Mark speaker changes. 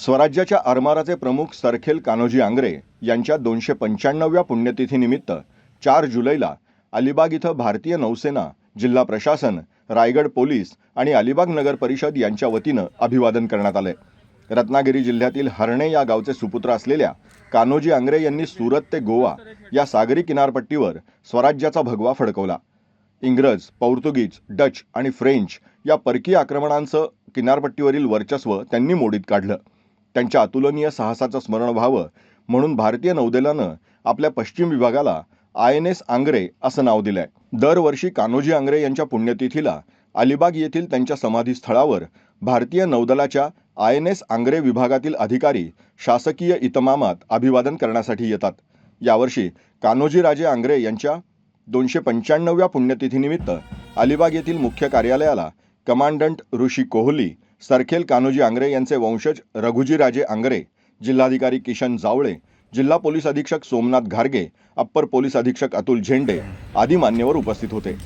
Speaker 1: स्वराज्याच्या आरमाराचे प्रमुख सरखेल कान्होजी आंग्रे यांच्या दोनशे पंच्याण्णव्या पुण्यतिथीनिमित्त चार जुलैला अलिबाग इथं भारतीय नौसेना जिल्हा प्रशासन रायगड पोलीस आणि अलिबाग नगर परिषद यांच्या वतीनं अभिवादन करण्यात आलंय. रत्नागिरी जिल्ह्यातील हरणे या गावचे सुपुत्र असलेल्या कान्होजी आंग्रे यांनी सुरत ते गोवा या सागरी किनारपट्टीवर स्वराज्याचा भगवा फडकवला. इंग्रज पोर्तुगीज डच आणि फ्रेंच या परकीय आक्रमणांचं किनारपट्टीवरील वर्चस्व त्यांनी मोडीत काढलं. त्यांच्या अतुलनीय साहसाचं स्मरण व्हावं म्हणून भारतीय नौदलानं आपल्या पश्चिम विभागाला आय एन एस आंग्रे असं नाव दिलंय. दरवर्षी कान्होजी आंग्रे यांच्या पुण्यतिथीला अलिबाग येथील त्यांच्या समाधीस्थळावर भारतीय नौदलाच्या आय एन एस आंग्रे विभागातील अधिकारी शासकीय इतमामात अभिवादन करण्यासाठी येतात. यावर्षी कान्होजी राजे आंग्रे यांच्या दोनशे पंच्याण्णव्या पुण्यतिथीनिमित्त अलिबाग येथील मुख्य कार्यालयाला कमांडंट ऋषी कोहली सरखेल कान्होजी आंग्रे यांचे वंशज रघुजीराजे आंग्रे जिल्हाधिकारी किशन जावळे जिल्हा पोलीस अधीक्षक सोमनाथ घारगे अप्पर पोलीस अधीक्षक अतुल झेंडे आदी मान्यवर उपस्थित होते.